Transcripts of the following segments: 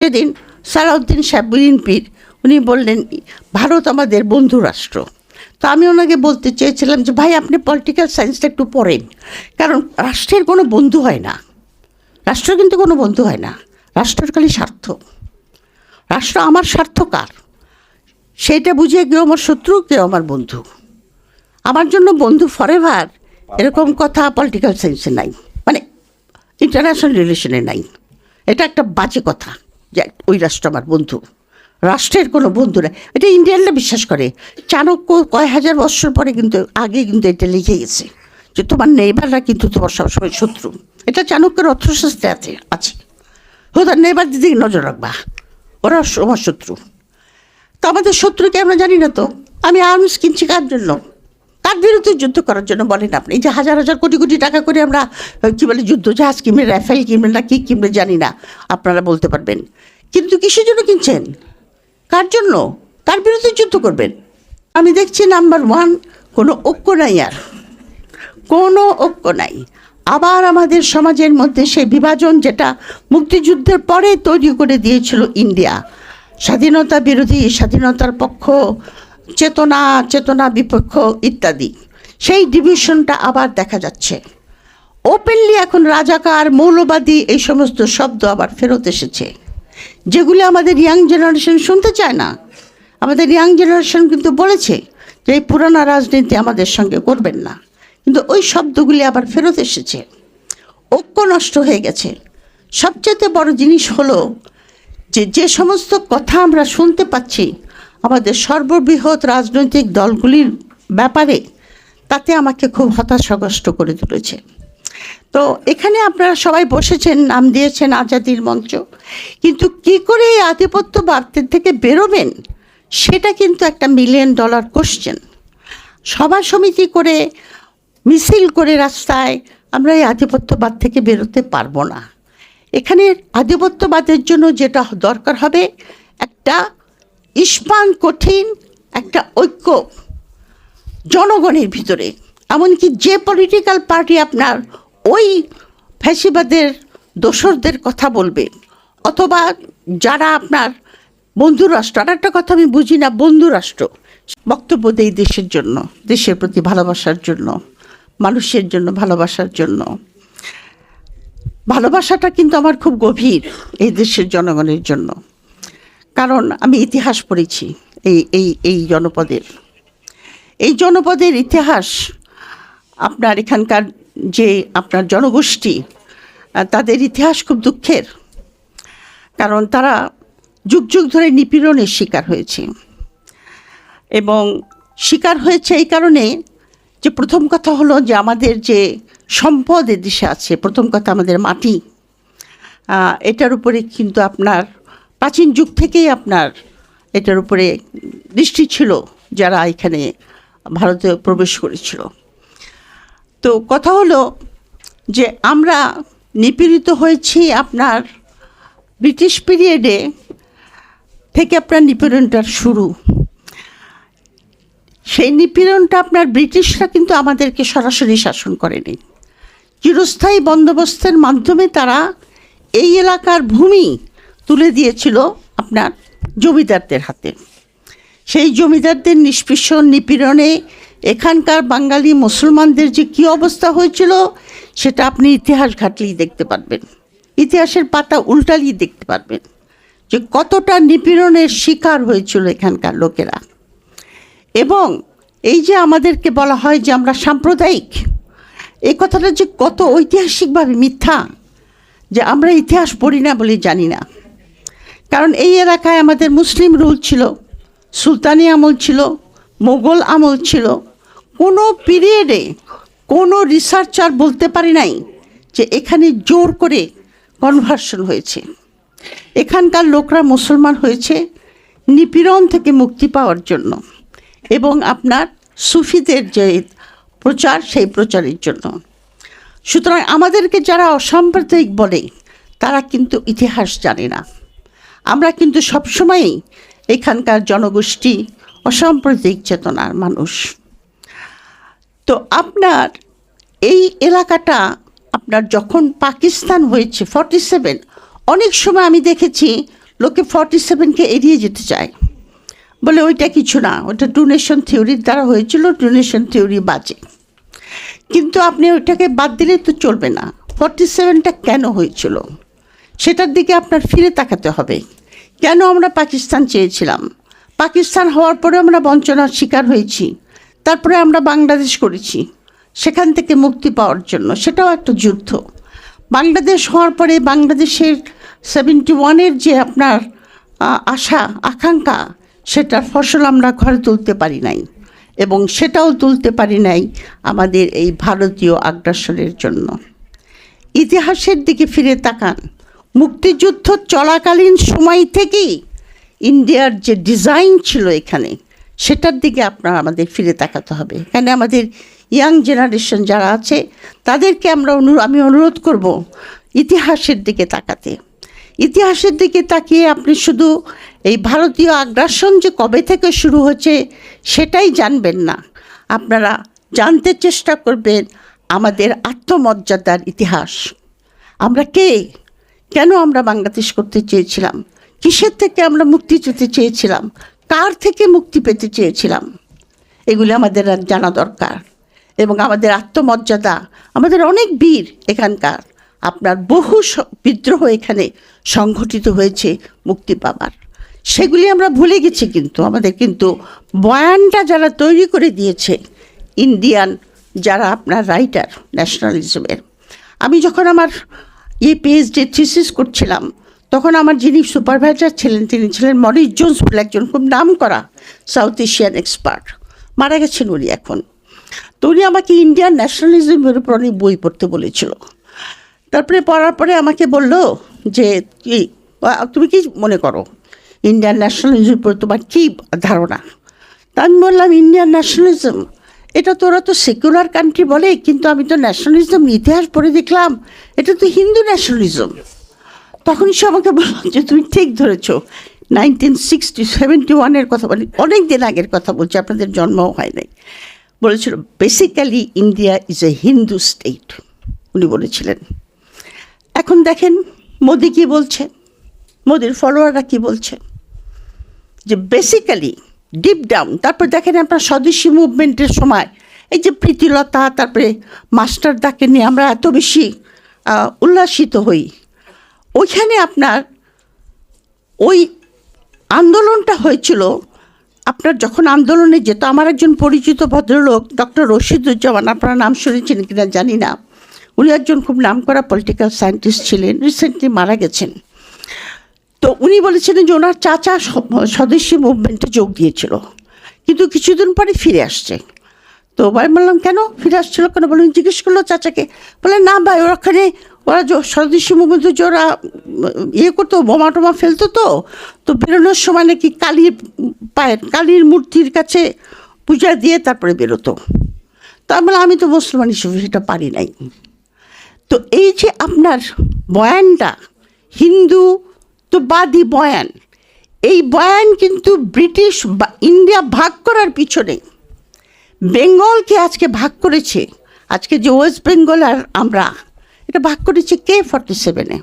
সেদিন সালাউদ্দিন সাহেব বিএনপির উনি বললেন, ভারত আমাদের বন্ধু রাষ্ট্র। তো আমি ওনাকে বলতে চেয়েছিলাম যে, ভাই, আপনি পলিটিক্যাল সায়েন্সটা একটু পড়েন। কারণ রাষ্ট্রের কোনো বন্ধু হয় না। রাষ্ট্র কিন্তু কোনো বন্ধু হয় না। রাষ্ট্রের খালি স্বার্থ। রাষ্ট্র আমার স্বার্থ কার? সেইটা বুঝিয়ে কেউ আমার শত্রু, কেউ আমার বন্ধু। আমার জন্য বন্ধু ফরেভার এরকম কথা পলিটিক্যাল সায়েন্সে নাই। মানে ইন্টারন্যাশনাল রিলেশনে নাই। এটা একটা বাজে কথা। যে ওই রাষ্ট্র আমার বন্ধু। রাষ্ট্রের কোনো বন্ধু না এটা ইন্ডিয়ানরা বিশ্বাস করে। চাণক্য কয় হাজার বছর পরে কিন্তু আগে কিন্তু এটা লিখে গেছে। যে তোমার নেইবাররা কিন্তু তোমার সবসময় শত্রু। এটা চাণক্যের অর্থশাস্ত্রে আছে আছে। হোদার নেইবার দিকে নজর রাখবা। ওরা আমার শত্রু। তো আমাদের শত্রুকে আমরা জানি না তো। আমি আর্মস কিনছি কার জন্য? কার বিরুদ্ধে যুদ্ধ করার জন্য বলেন আপনি। যে হাজার হাজার কোটি কোটি টাকা করে আমরা, কী বলে, যুদ্ধ জাহাজ কিনবেন রাফেল কিনবেন না, কী কিনবেন জানি না, আপনারা বলতে পারবেন। কিন্তু কিসের জন্য কিনছেন? কার জন্য? কার বিরুদ্ধে যুদ্ধ করবেন? আমি দেখছি নাম্বার ওয়ান, কোনো ঐক্য নাই আর। কোনো ঐক্য নাই। আবার আমাদের সমাজের মধ্যে সেই বিভাজন যেটা মুক্তিযুদ্ধের পরে তৈরি করে দিয়েছিল ইন্ডিয়া। স্বাধীনতা বিরোধী স্বাধীনতার পক্ষ চেতনা চেতনা বিপক্ষ ইত্যাদি। সেই ডিভিশনটা আবার দেখা যাচ্ছে। ওপেনলি এখন রাজাকার, মৌলবাদী এই সমস্ত শব্দ আবার ফেরত এসেছে। যেগুলি আমাদের ইয়াং জেনারেশন শুনতে চায় না। আমাদের ইয়াং জেনারেশন কিন্তু বলেছে যে এই পুরানো রাজনীতি আমাদের সঙ্গে করবেন না। কিন্তু ওই শব্দগুলি আবার ফেরত এসেছে। ঐক্য নষ্ট হয়ে গেছে। সবচেয়ে বড় জিনিস হলো যে যে সমস্ত কথা আমরা শুনতে পাচ্ছি আমাদের সর্ববৃহৎ রাজনৈতিক দলগুলির ব্যাপারে তাতে আমাকে খুব হতাশাগ্রস্ত করে তুলেছে। তো এখানে আপনারা সবাই বসেছেন, নাম দিয়েছেন আজাদির মঞ্চ। কিন্তু কি করে এই আধিপত্যবাদের থেকে বেরোবেন, সেটা কিন্তু একটা মিলিয়ন ডলার কোশ্চেন সভা সমিতি করে, মিছিল করে রাস্তায় আমরা এই আধিপত্যবাদ থেকে বেরোতে পারব না। এখানে আধিপত্যবাদের জন্য যেটা দরকার হবে, একটা ইস্পান কঠিন একটা ঐক্য জনগণের ভিতরে। এমনকি যে পলিটিক্যাল পার্টি আপনার ওই ফ্যাসিবাদের দোসরদের কথা বলবে, অথবা যারা আপনার বন্ধু রাষ্ট্র, আর একটা কথা আমি বুঝি না, বন্ধু রাষ্ট্র, বক্তব্য দেই দেশের জন্য, দেশের প্রতি ভালোবাসার জন্য, মানুষের জন্য ভালোবাসার জন্য। ভালোবাসাটা কিন্তু আমার খুব গভীর এই দেশের জনগণের জন্য। কারণ আমি ইতিহাস পড়েছি, এই এই এই জনপদের। এই জনপদের ইতিহাস, আপনার এখানকার যে আপনার জনগোষ্ঠী তাদের ইতিহাস খুব দুঃখের। কারণ তারা যুগ যুগ ধরে নিপীড়নের শিকার হয়েছে। এবং শিকার হয়েছে এই কারণে যে প্রথম কথা হলো যে আমাদের যে সম্পদ এ দেশে আছে, প্রথম কথা আমাদের মাটি এটার উপরে কিন্তু আপনার প্রাচীন যুগ থেকেই আপনার এটার উপরে দৃষ্টি ছিল, যারা এখানে ভারতে প্রবেশ করেছিল। তো কথা হলো যে আমরা নিপীড়িত হয়েছি আপনার ব্রিটিশ পিরিয়ডে থেকে আপনার নিপীড়নটার শুরু। সেই নিপীড়নটা আপনার ব্রিটিশরা কিন্তু আমাদেরকে সরাসরি শাসন করেনি। চিরস্থায়ী বন্দোবস্তের মাধ্যমে তারা এই এলাকার ভূমি তুলে দিয়েছিল আপনার জমিদারদের হাতে। সেই জমিদারদের নিষ্পৃষণ নিপীড়নে এখানকার বাঙালি মুসলমানদের যে কী অবস্থা হয়েছিল, সেটা আপনি ইতিহাস ঘাটলেই দেখতে পারবেন। ইতিহাসের পাতা উল্টালেই দেখতে পারবেন যে কতটা নিপীড়নের শিকার হয়েছিল এখানকার লোকেরা। এবং এই যে আমাদেরকে বলা হয় যে আমরা সাম্প্রদায়িক, এই কথাটা যে কত ঐতিহাসিকভাবে মিথ্যা, যে আমরা ইতিহাস পড়ি না বলে জানি না। কারণ এই এলাকায় আমাদের মুসলিম রুল ছিল, সুলতানি আমল ছিল, মোগল আমল ছিল। কোনো পিরিয়ডে কোনো রিসার্চার বলতে পারি নাই যে এখানে জোর করে কনভার্সন হয়েছে। এখানকার লোকরা মুসলমান হয়েছে নিপীড়ন থেকে মুক্তি পাওয়ার জন্য এবং আপনার সুফিদের যে প্রচার, সেই প্রচারের জন্য। সুতরাং আমাদেরকে যারা অসাম্প্রদায়িক বলে, তারা কিন্তু ইতিহাস জানে না। আমরা কিন্তু সবসময়ই এখানকার জনগোষ্ঠী, অসাম্প্রদায়িক চেতনার মানুষ। তো আপনার এই এলাকাটা, আপনার যখন পাকিস্তান হয়েছে ফর্টি সেভেন অনেক সময় আমি দেখেছি লোকে ফর্টি সেভেনকে এড়িয়ে যেতে চায়। বলে ওইটা কিছু না, ওটা ডোনেশন থিওরির দ্বারা হয়েছিল ডোনেশন থিওরি বাজে। কিন্তু আপনি ওইটাকে বাদ দিলে তো চলবে না। ফর্টি সেভেনটা কেন হয়েছিল? সেটার দিকে আপনার ফিরে তাকাতে হবে। কেন আমরা পাকিস্তান চেয়েছিলাম? পাকিস্তান হওয়ার পরে আমরা বঞ্চনার শিকার হয়েছি। তারপরে আমরা বাংলাদেশ করেছি। সেখান থেকে মুক্তি পাওয়ার জন্য। সেটাও একটা যুদ্ধ। বাংলাদেশ হওয়ার পরে বাংলাদেশের সেভেন্টি ওয়ানের যে আপনার আশা, আকাঙ্ক্ষা, সেটার ফসল আমরা ঘরে তুলতে পারি নাই। এবং সেটাও তুলতে পারি নাই আমাদের এই ভারতীয় আগ্রাসনের জন্য। ইতিহাসের দিকে ফিরে তাকান। মুক্তিযুদ্ধ চলাকালীন সময় থেকেই ইন্ডিয়ার যে ডিজাইন ছিল এখানে, সেটার দিকে আপনার আমাদের ফিরে তাকাতে হবে। এখানে আমাদের ইয়াং জেনারেশন যারা আছে, তাদেরকে আমরা অনু, আমি অনুরোধ করব ইতিহাসের দিকে তাকাতে। ইতিহাসের দিকে তাকিয়ে আপনি শুধু এই ভারতীয় আগ্রাসন যে কবে থেকে শুরু হচ্ছে, সেটাই জানবেন না। আপনারা জানতে চেষ্টা করবেন আমাদের আত্মমর্যাদার ইতিহাস। আমরা কে? কেন আমরা বাংলাদেশ করতে চেয়েছিলাম? কিসের থেকে আমরা মুক্তি পেতে চেয়েছিলাম? কার থেকে মুক্তি পেতে চেয়েছিলাম? এগুলি আমাদের জানা দরকার। এবং আমাদের আত্মমর্যাদা, আমাদের অনেক বীর এখানকার, আপনার বহু বিদ্রোহ এখানে সংঘটিত হয়েছে মুক্তি পাবার। সেগুলি আমরা ভুলে গেছি কিন্তু, আমাদের কিন্তু বয়ানটা যারা তৈরি করে দিয়েছে, ইন্ডিয়ান, যারা আপনার রাইটার ন্যাশনালিজমের। আমি যখন আমার এই পিএইচডি থিসিস করছিলাম। তখন আমার যিনি সুপারভাইজার ছিলেন, তিনি ছিলেন মরিস জোন্স বলে একজন খুব নাম করা সাউথ এশিয়ান এক্সপার্ট মারা গেছেন উনি এখন। তো উনি আমাকে ইন্ডিয়ান ন্যাশনালিজমের উপর অনেক বই পড়তে বলেছিল। তারপরে পড়ার পরে আমাকে বলল যে তুমি কি মনে করো? ইন্ডিয়ান ন্যাশনালিজমের উপর তোমার কী ধারণা? তা আমি বললাম ইন্ডিয়ান ন্যাশনালিজম এটা তো ওরা তো সেকুলার কান্ট্রি বলে, কিন্তু আমি তো ন্যাশনালিজম ইতিহাস পড়ে দেখলাম, এটা তো হিন্দু ন্যাশনালিজম তখন সে আমাকে বললাম যে, তুমি ঠিক ধরেছ নাইনটিন সিক্সটি সেভেন্টি ওয়ানের কথা বলি অনেক দিন আগের কথা বলছি, আপনাদের জন্মও হয় নাই। বলেছিল basically India is a Hindu state উনি বলেছিলেন। এখন দেখেন, মোদি কি বলছে? মোদির ফলোয়াররা কি বলছে? যে বেসিক্যালি ডিপ ডাউন তারপর দেখেন আপনার স্বদেশী মুভমেন্টের সময়, এই যে প্রীতিলতা, তারপরে মাস্টারদাকে নিয়ে আমরা এত বেশি উল্লাসিত হই। ওইখানে আপনার ওই আন্দোলনটা হয়েছিল, আপনার যখন আন্দোলনে যেত, আমার একজন পরিচিত ভদ্রলোক, ডক্টর রশিদুজ্জামান, আপনার নাম শুনেছেন কিনা জানি না। উনি একজন খুব নামকরা পলিটিক্যাল সায়েন্টিস্ট ছিলেন রিসেন্টলি মারা গেছেন। উনি বলেছিলেন যে ওনার চাচা স্বদেশী মুভমেন্টে যোগ দিয়েছিল। কিন্তু কিছুদিন পরে ফিরে আসছে। তো ভাই বললাম, কেন ফিরে আসছিল কেন? বললাম জিজ্ঞেস করল চাচাকে। বলে, না ভাই, ওরা ওখানে, ওরা স্বদেশী মুভমেন্টে ওরা ইয়ে করতো, বোমা টোমা ফেলতো তো তো বেরোনোর সময় নাকি কালীর পায়ের, কালীর মূর্তির কাছে পূজা দিয়ে তারপরে বেরোতো। তা আমি আমি তো মুসলমান হিসেবে সেটা পারি নাই। তো এই যে আপনার বয়ানটা, হিন্দু তো বাদী বয়ান। এই বয়ান কিন্তু ব্রিটিশ বা ইন্ডিয়া ভাগ করার পিছনে। বেঙ্গলকে আজকে ভাগ করেছে? আজকে যে ওয়েস্ট বেঙ্গল আর আমরা এটা ভাগ করেছে কে ফর্টি সেভেনে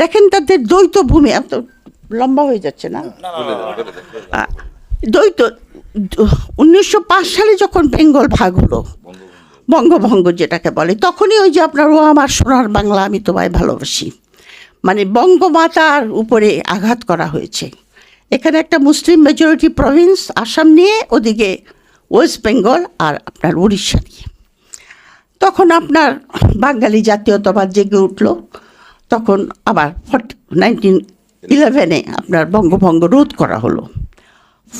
দেখেন তাদের দ্বৈত ভূমি এত লম্বা হয়ে যাচ্ছে না? দ্বৈত উনিশশো পাঁচ সালে যখন বেঙ্গল ভাগ হলো বঙ্গভঙ্গ যেটাকে বলে তখনই ওই যে আপনার ও আমার সোনার বাংলা আমি তোমায় ভালোবাসি। মানে বঙ্গমাতার উপরে আঘাত করা হয়েছে। এখানে একটা মুসলিম মেজরিটি প্রভিন্স আসাম নিয়ে, ওদিকে ওয়েস্ট বেঙ্গল আর আপনার উড়িষ্যা নিয়ে। তখন আপনার বাঙালি জাতীয়তাবাদ জেগে উঠল। তখন আবার ফর্টি নাইনটিন ইলেভেনে আপনার বঙ্গভঙ্গ রোধ করা হলো।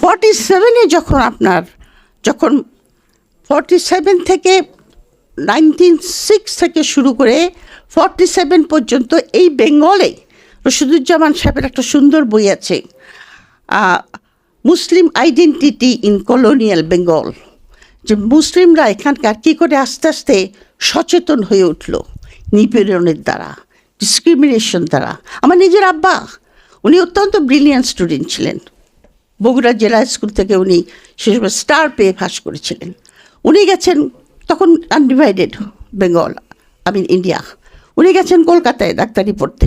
ফর্টি সেভেনে যখন আপনার, যখন ফর্টি সেভেন থেকে নাইনটিন সিক্স থেকে শুরু করে ফর্টি সেভেন পর্যন্ত এই বেঙ্গলে রশিদুজ্জামান সাহেবের একটা সুন্দর বই আছে Muslim identity in colonial Bengal, যে মুসলিমরা এখানকার কী করে আস্তে আস্তে সচেতন হয়ে উঠল নিপীড়নের দ্বারা ডিসক্রিমিনেশন দ্বারা। আমার নিজের আব্বা, উনি অত্যন্ত ব্রিলিয়ান্ট স্টুডেন্ট ছিলেন। বগুড়া জেলা স্কুল থেকে উনি সে সময় স্টার পেয়ে পাস করেছিলেন। উনি গেছেন তখন undivided Bengal I mean India উনি গেছেন কলকাতায় ডাক্তারি পড়তে।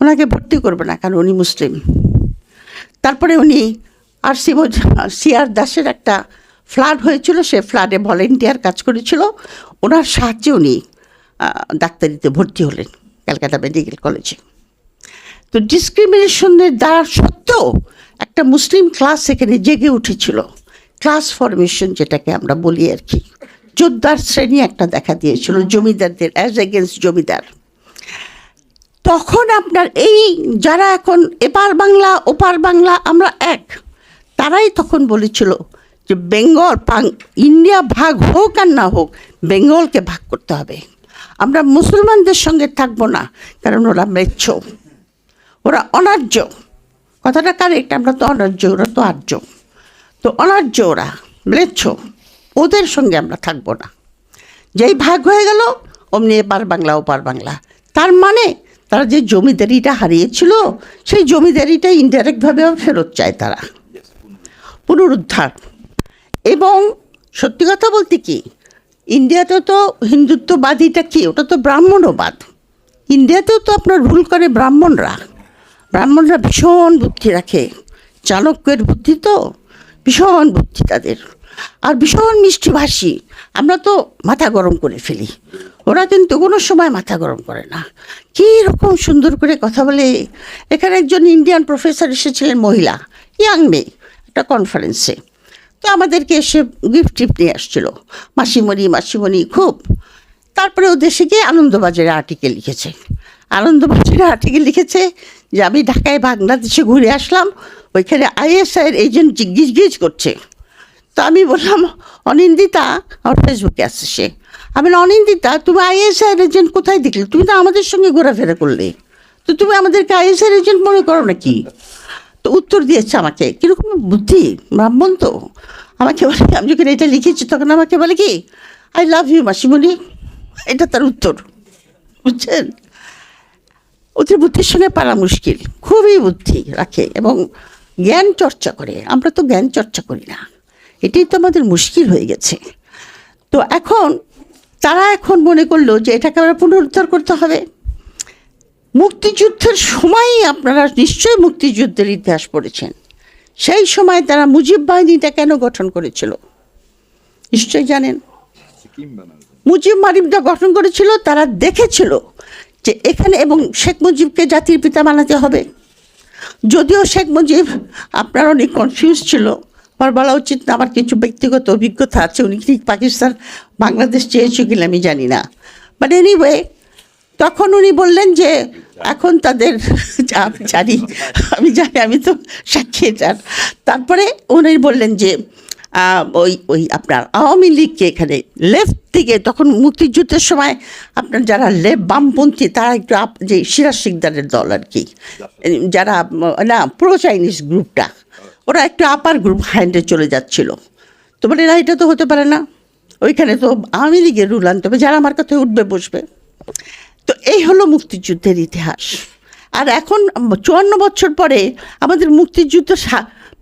ওনাকে ভর্তি করবে না কারণ উনি মুসলিম। তারপরে উনি আর সিমো সিআর দাসের একটা ফ্লাড হয়েছিল, সে ফ্লাডে ভলেন্টিয়ার কাজ করেছিল। ওনার সাহায্যে উনি ডাক্তারিতে ভর্তি হলেন ক্যালকাটা মেডিকেল কলেজে। তো ডিসক্রিমিনেশনের দ্বারা সত্ত্বেও একটা মুসলিম ক্লাস এখানে জেগে উঠেছিল। ক্লাস ফরমেশন যেটাকে আমরা বলি আর কি। যোদ্ধার শ্রেণি একটা দেখা দিয়েছিল, জমিদারদের অ্যাজ এগেনস্ট জমিদার। তখন আপনার এই যারা এখন এপার বাংলা, ওপার বাংলা, আমরা এক। তারাই তখন বলেছিল যে বেঙ্গল ইন্ডিয়া ভাগ হোক আর না হোক, বেঙ্গলকে ভাগ করতে হবে। আমরা মুসলমানদের সঙ্গে থাকব না, কারণ ওরা মেচ্ছ ওরা অনার্য। কথাটা কারেক্ট, আমরা তো অনার্য, ওরা তো আর্য। তো অনার্য ওরা, ম্লেচ্ছ। ওদের সঙ্গে আমরা থাকব না। যেই ভাগ হয়ে গেল, অমনি এপার বাংলা ওপার বাংলা। তার মানে তারা যে জমিদারিটা হারিয়েছিল, সেই জমিদারিটা ইনডাইরেক্টভাবেও ফেরত চায় তারা। পুনরুদ্ধার। এবং সত্যি কথা বলতে কি, ইন্ডিয়াতে তো হিন্দুত্ববাদীটা কি, ওটা তো ব্রাহ্মণবাদ। ইন্ডিয়াতেও তো আপনার ভুল করে ব্রাহ্মণরা। ব্রাহ্মণরা ভীষণ বুদ্ধি রাখে। চাণক্যের বুদ্ধি তো ভীষণ বুদ্ধি তাদের। আর ভীষণ মিষ্টিভাষী। আমরা তো মাথা গরম করে ফেলি। ওরা কিন্তু কোনো সময় মাথা গরম করে না। কী রকম সুন্দর করে কথা বলে। এখানে একজন ইন্ডিয়ান প্রফেসর এসেছিলেন, মহিলা ইয়াং মেয়ে, একটা কনফারেন্সে তো আমাদেরকে এসে গিফট টিফট নিয়ে আসছিল। মাসিমণি মাসিমণি, খুব। তারপরে ও দেশে গিয়ে আনন্দবাজারে আর্টিকেল লিখেছে। আনন্দবাজারে আর্টিকেল লিখেছে যে, আমি ঢাকায় বাংলাদেশে ঘুরে আসলাম। ওইখানে আইএসআইয়ের এজেন্ট জিজ্ঞেস করছে। তো আমি বললাম, অনিন্দিতা, আমার ফেসবুকে আসছে সে। আমি অনিন্দিতা, তুমি আইএসআইয়ের এজেন্ট কোথায় দেখলে? তুমি তো আমাদের সঙ্গে ঘোরাফেরা করলে। তো তুমি আমাদেরকে আইএসআইয়ের এজেন্ট মনে করো নাকি? তো উত্তর দিয়েছে আমাকে, কীরকম বুদ্ধি, ব্রাহ্মণ তো। আমাকে বলে, আমি যখন এটা লিখেছি, তখন আমাকে বলে কি আই লাভ ইউ মাসিমণি। এটা তার উত্তর। বুঝছেন? ওদের বুদ্ধির সঙ্গে পারা মুশকিল। খুবই বুদ্ধি রাখে এবং জ্ঞান চর্চা করে। আমরা তো জ্ঞান চর্চা করি না। এটাই তো আমাদের মুশকিল হয়ে গেছে। তো এখন তারা এখন মনে করল যে এটাকে আমরা পুনরুদ্ধার করতে হবে। মুক্তিযুদ্ধের সময়ই আপনারা নিশ্চয়ই মুক্তিযুদ্ধের ইতিহাস পড়েছেন। সেই সময় তারা মুজিব বাহিনীটা কেন গঠন করেছিল? নিশ্চয়ই জানেন। মুজিব মারিবটা গঠন করেছিল তারা দেখেছিল যে এখানে এবং শেখ মুজিবকে জাতির পিতা বানাতে হবে। যদিও শেখ মুজিব আপনার অনেক কনফিউজ ছিল আমার বলা উচিত না আমার কিছু ব্যক্তিগত অভিজ্ঞতা আছে উনি কি পাকিস্তান বাংলাদেশ চেয়েছে কিনা আমি জানি না। বাট এনিওয়ে তখন উনি বললেন যে এখন তাদের আমি জানি আমি জানি আমি তো সাক্ষী এটার। তারপরে উনি বললেন যে ওই ওই আপনার আওয়ামী লীগকে এখানে লেফট থেকে তখন মুক্তিযুদ্ধের সময় আপনার যারা লেফট বামপন্থী তারা একটু আপ যে সিরাজ সিকদারের দল আর কি। যারা না প্রো চাইনিজ গ্রুপটা ওরা একটু আপার গ্রুপ হ্যান্ডে চলে যাচ্ছিল। তো বলে, না, এটা তো হতে পারে না। ওইখানে তো আওয়ামী লীগের রুল আনতে হবে যারা আমার কথায় উঠবে, বসবে। তো এই হলো মুক্তিযুদ্ধের ইতিহাস। আর এখন চুয়ান্ন বছর পরে আমাদের মুক্তিযুদ্ধ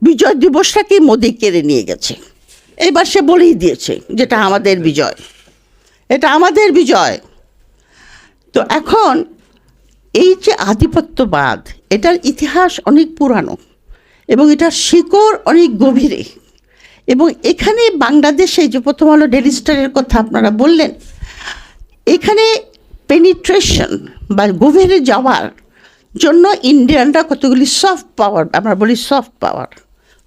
বিজয় দিবসটাকে মোদি কেড়ে নিয়ে গেছে। এবার সে বলেই দিয়েছে যেটা আমাদের বিজয়। এটা আমাদের বিজয়। তো এখন এই যে আধিপত্যবাদ, এটার ইতিহাস অনেক পুরানো। এবং এটা শিকড় অনেক গভীরে। এবং এখানে বাংলাদেশে যে প্রথম আলো ডেলি স্টারের কথা আপনারা বললেন, এখানে পেনিট্রেশন বা গভীরে যাওয়ার জন্য ইন্ডিয়ানরা কতগুলি সফট পাওয়ার আমরা বলি সফট পাওয়ার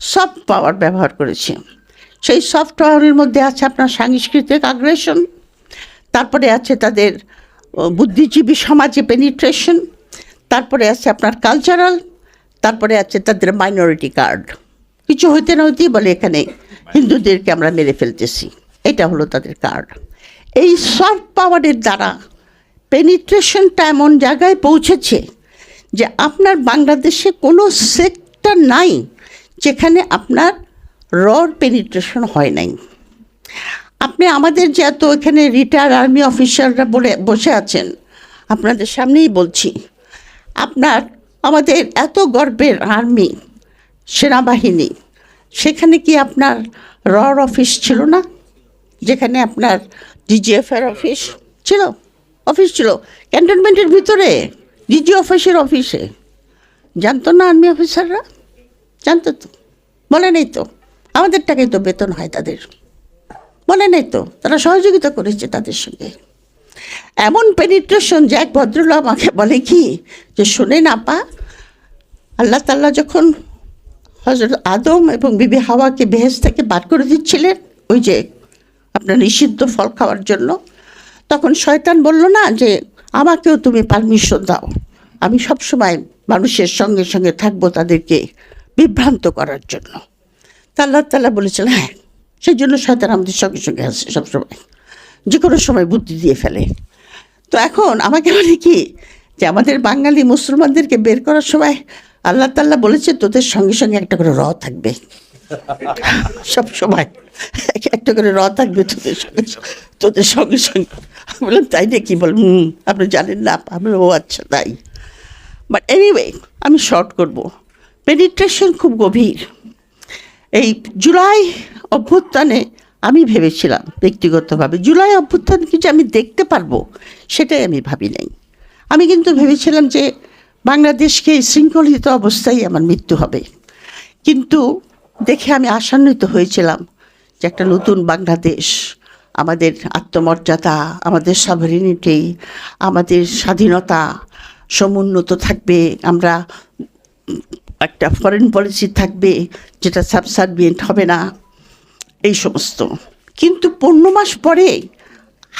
সফট পাওয়ার ব্যবহার করেছে। সেই সফট পাওয়ারের মধ্যে আছে আপনার সাংস্কৃতিক আগ্রেশন তারপরে আছে তাদের বুদ্ধিজীবী সমাজে পেনিট্রেশন তারপরে আছে আপনার কালচারাল তারপরে আছে তাদের মাইনরিটি কার্ড কিছু হইতে না হইতেই বলে এখানে হিন্দুদেরকে আমরা মেরে ফেলতেছি। এটা হলো তাদের কার্ড এই সফট পাওয়ারের দ্বারা পেনিট্রেশনটা এমন জায়গায় পৌঁছেছে যে আপনার বাংলাদেশে কোনো সেক্টর নাই যেখানে আপনার রর পেনিট্রেশন হয় নাই। আপনি আমাদের যে এত এখানে রিটায়ার আর্মি অফিসাররা বলে বসে আছেন, আপনাদের সামনেই বলছি, আপনার আমাদের এত গর্বের আর্মি সেনাবাহিনী, সেখানে কি আপনার রর অফিস ছিল না? যেখানে আপনার ডিজিএফের অফিস ছিল? অফিস ছিল। ক্যান্টনমেন্টের ভিতরে ডিজি অফিসের অফিসে। জানতো না আর্মি অফিসাররা? জানতো তো। বলে নেই তো। আমাদের টাকায় তো বেতন হয় তাদের। মনে নেই তো। তারা সহযোগিতা করেছে তাদের সঙ্গে। এমন পেনিট্রেশন যে এক ভদ্রলোক আমাকে বলে কি, যে শুনে না পা, আল্লাহ তাল্লাহ যখন হজরত আদম এবং বিবি হাওয়াকে বেহেস থেকে বার করে দিচ্ছিলেন, ওই যে আপনার নিষিদ্ধ ফল খাওয়ার জন্য, তখন শয়তান বলল, না, যে আমাকেও তুমি পারমিশন দাও। আমি সবসময় মানুষের সঙ্গে সঙ্গে থাকব তাদেরকে বিভ্রান্ত করার জন্য। তা আল্লাহ তাল্লাহ বলেছিলেন হ্যাঁ সেই জন্য শয়তান আমাদের সঙ্গে সঙ্গে আছে সবসময়। যে কোনো সময় বুদ্ধি দিয়ে ফেলে। তো এখন আমাকে বলে কি যে আমাদের বাঙালি মুসলমানদেরকে বের করার সময় আল্লাহ তাল্লাহ বলেছে, তোদের সঙ্গে সঙ্গে একটা করে র থাকবে। সব সময় একটা করে র থাকবে তোদের সঙ্গে তোদের সঙ্গে সঙ্গে। আমি বললাম, তাই নাকি? বল আপনি জানেন না, আমি ও আচ্ছা তাই। বাট এনিওয়ে আমি শর্ট করব। পেনিট্রেশন খুব গভীর। এই জুলাই অভ্যুত্থানে আমি ভেবেছিলাম ব্যক্তিগতভাবে জুলাই অভ্যুত্থানকে যে আমি দেখতে পারব, সেটাই আমি ভাবি নাই। আমি কিন্তু ভেবেছিলাম যে বাংলাদেশকে শৃঙ্খলিত অবস্থায় আমার মৃত্যু হবে। কিন্তু দেখে আমি আশান্বিত হয়েছিলাম যে একটা নতুন বাংলাদেশ, আমাদের আত্মমর্যাদা, আমাদের সাভারিনিটি আমাদের স্বাধীনতা সমুন্নত থাকবে, আমরা একটা ফরেন পলিসি থাকবে, যেটা সাবসার্ভিয়েন্ট হবে না। এই সমস্ত। কিন্তু পনেরো মাস পরে,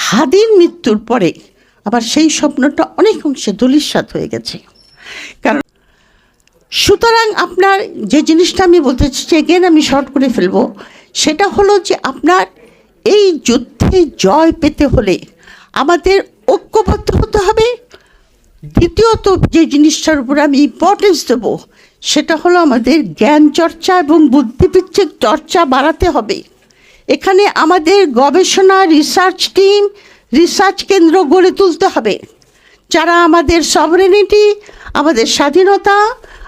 হাদির মৃত্যুর পরে, আবার সেই স্বপ্নটা অনেক অংশে দলিস্বাদ হয়ে গেছে। কারণ সুতরাং আপনার যে জিনিসটা আমি বলতে চাইছি এগেন আমি শর্ট করে ফেলব, সেটা হলো যে আপনার এই যুদ্ধে জয় পেতে হলে আমাদের ঐক্যবদ্ধ হতে হবে। দ্বিতীয়ত যে জিনিসটার উপরে আমি ইম্পর্টেন্স দেবো, সেটা হলো আমাদের জ্ঞান চর্চা এবং বুদ্ধিবৃত্তিক চর্চা বাড়াতে হবে। এখানে আমাদের গবেষণা রিসার্চ টিম রিসার্চ কেন্দ্র গড়ে তুলতে হবে। যারা আমাদের সভরেনিটি আমাদের স্বাধীনতা,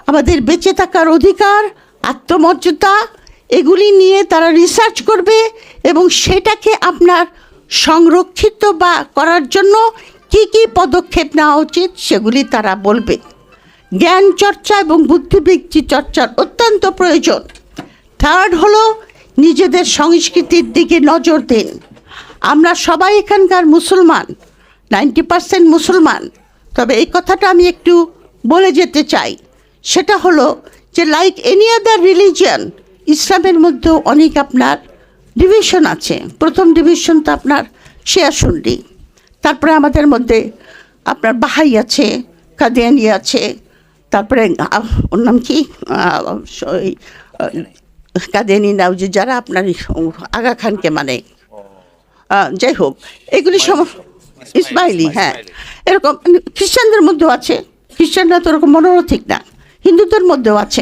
আমাদের বেঁচে থাকার অধিকার, আত্মমর্যাদা, এগুলি নিয়ে তারা রিসার্চ করবে এবং সেটাকে আপনার সংরক্ষিত বা করার জন্য কি কি পদক্ষেপ নেওয়া উচিত সেগুলি তারা বলবে। জ্ঞান চর্চা এবং বুদ্ধিবৃত্তি চর্চার অত্যন্ত প্রয়োজন। থার্ড হলো নিজেদের সংস্কৃতির দিকে নজর দিন। আমরা সবাই এখানকার মুসলমান, নাইনটি পার্সেন্ট মুসলমান। তবে এই কথাটা আমি একটু বলে যেতে চাই। সেটা হলো যে লাইক এনি আদার রিলিজিয়ান ইসলামের মধ্যেও অনেক আপনার ডিভিশন আছে। প্রথম ডিভিশন তো আপনার শেয়া তারপরে আমাদের মধ্যে আপনার বাহাই আছে, কাদিয়ানি আছে, তারপরে ওর নাম কি? কাদিয়ানি নাও যে যারা আপনার আগা খানকে মানে যাই হোক এগুলি সম ইসমাইলি হ্যাঁ। এরকম খ্রিস্টানদের মধ্যেও আছে খ্রিস্টানরা তো ওরকম মনোরথিক না হিন্দুদের মধ্যেও আছে।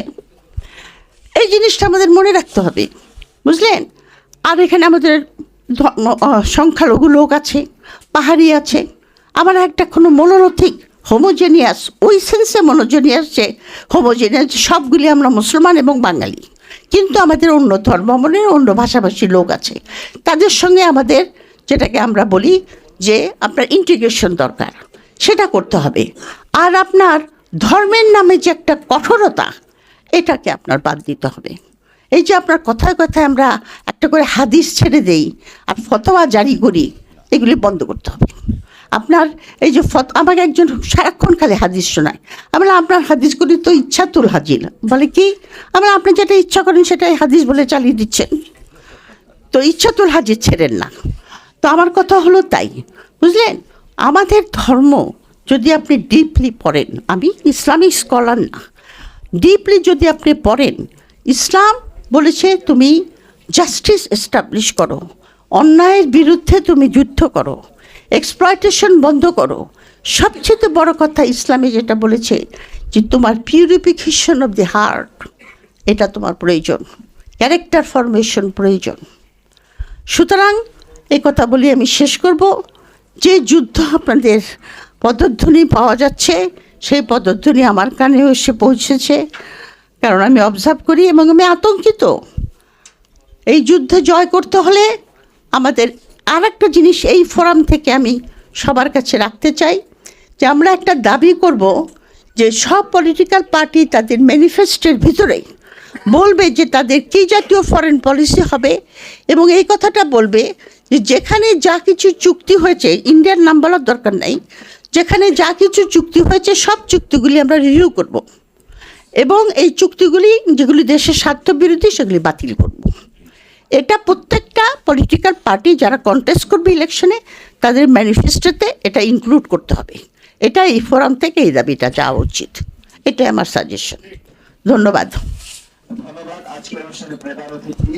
এই জিনিসটা আমাদের মনে রাখতে হবে বুঝলেন? আর এখানে আমাদের সংখ্যালঘু লোক আছে পাহাড়ি আছে আবার একটা কোনো মনোরথিক হোমোজেনিয়াস ওই সেন্সে মনোজেনিয়াস যে হোমোজেনিয়াস সবগুলি আমরা মুসলমান এবং বাঙালি। কিন্তু আমাদের অন্য ধর্মাবলম্বী অন্য ভাষাভাষী লোক আছে। তাদের সঙ্গে আমাদের যেটাকে আমরা বলি যে আপনার ইন্টিগ্রেশন দরকার, সেটা করতে হবে। আর আপনার ধর্মের নামে যে একটা কঠোরতা, এটাকে আপনার বাদ দিতে হবে। এই যে আপনার কথায় কথায় আমরা একটা করে হাদিস ছেড়ে দেই, আর ফতোয়া জারি করি, এগুলি বন্ধ করতে হবে। আপনার এই যে ফত আমাকে একজন সারাক্ষণ খালি হাদিস শোনায়। আমরা আপনার হাদিসগুলি তো ইচ্ছাতুল হাজির বলে, কি? আমরা আপনি যেটা ইচ্ছা করেন সেটাই হাদিস বলে চালিয়ে দিচ্ছেন। তো ইচ্ছাতুল হাজির ছেড়েন না। তো আমার কথা হলো তাই, বুঝলেন? আমাদের ধর্ম যদি আপনি ডিপলি পড়েন, আমি ইসলামিক স্কলার না ডিপলি যদি আপনি পড়েন, ইসলাম বলেছে তুমি জাস্টিস এস্টাবলিশ করো, অন্যায়ের বিরুদ্ধে তুমি যুদ্ধ করো। এক্সপ্লয়টেশন বন্ধ করো। সবচেয়ে বড় কথা ইসলামে যেটা বলেছে যে তোমার পিউরিফিকেশন অফ দি হার্ট এটা তোমার প্রয়োজন। ক্যারেক্টার ফরমেশন প্রয়োজন। সুতরাং এই কথা বলি আমি শেষ করব। যে যুদ্ধ আপনাদের পদধ্বনি পাওয়া যাচ্ছে, সেই পদধ্বনি আমার কানেও এসে পৌঁছেছে। কারণ আমি অবজার্ভ করি এবং আমি আতঙ্কিত। এই যুদ্ধে জয় করতে হলে আমাদের আর একটা জিনিস এই ফোরাম থেকে আমি সবার কাছে রাখতে চাই যে আমরা একটা দাবি করব যে সব পলিটিক্যাল পার্টি তাদের ম্যানিফেস্টোর ভিতরে বলবে যে তাদের কী জাতীয় ফরেন পলিসি হবে এবং এই কথাটা বলবে যে যেখানে যা কিছু চুক্তি হয়েছে ইন্ডিয়ার নাম বলার দরকার নাই, যেখানে যা কিছু চুক্তি হয়েছে, সব চুক্তিগুলি আমরা রিভিউ করব এবং এই চুক্তিগুলি যেগুলি দেশের স্বার্থ বিরোধী, সেগুলি বাতিল করব। এটা প্রত্যেকটা পলিটিক্যাল পার্টি যারা কন্টেস্ট করবে ইলেকশনে তাদের ম্যানিফেস্টোতে এটা ইনক্লুড করতে হবে। এটা এই ফোরাম থেকে এই দাবিটা যাওয়া উচিত। এটাই আমার সাজেশন ধন্যবাদ। ধন্যবাদ। আজকের অনুষ্ঠানে প্রধান অতিথি